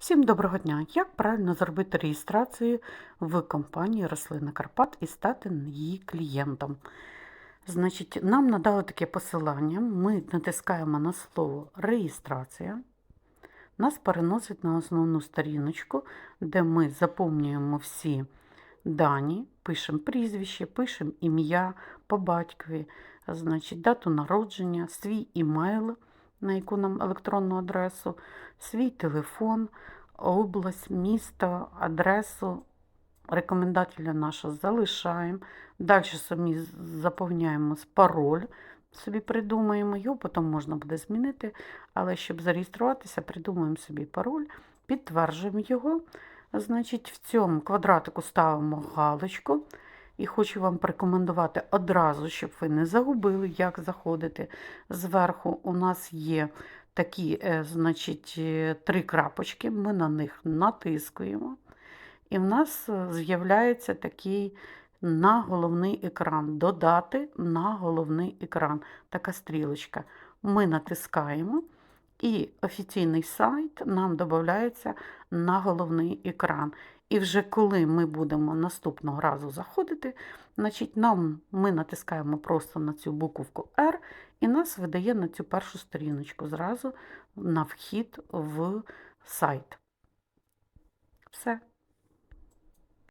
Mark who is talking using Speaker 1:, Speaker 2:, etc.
Speaker 1: Всім доброго дня! Як правильно зробити реєстрацію в компанії Рослина Карпат і стати її клієнтом? Значить, нам надали таке посилання. Ми натискаємо на слово реєстрація. Нас переносить на основну сторіночку, де ми заповнюємо всі дані, пишемо прізвище, пишемо ім'я по батькові, значить, дату народження, свій імейл, на яку нам електронну адресу, свій телефон, область, місто, адресу. Рекомендателя нашого залишаємо. Далі самі заповняємо пароль, собі придумаємо, його потім можна буде змінити. Але щоб зареєструватися, придумаємо собі пароль, підтверджуємо його. Значить, в цьому квадратику ставимо галочку. І хочу вам порекомендувати одразу, щоб ви не загубили, як заходити. Зверху у нас є такі, е, значить, е, три крапочки, ми на них натискуємо. І в нас е, з'являється такий на головний екран. Додати на головний екран. Така стрілочка. Ми натискаємо, і офіційний сайт нам додається на головний екран. І вже коли ми будемо наступного разу заходити, значить нам ми натискаємо просто на цю буковку R, і нас видає на цю першу сторіночку зразу на вхід в сайт. Все.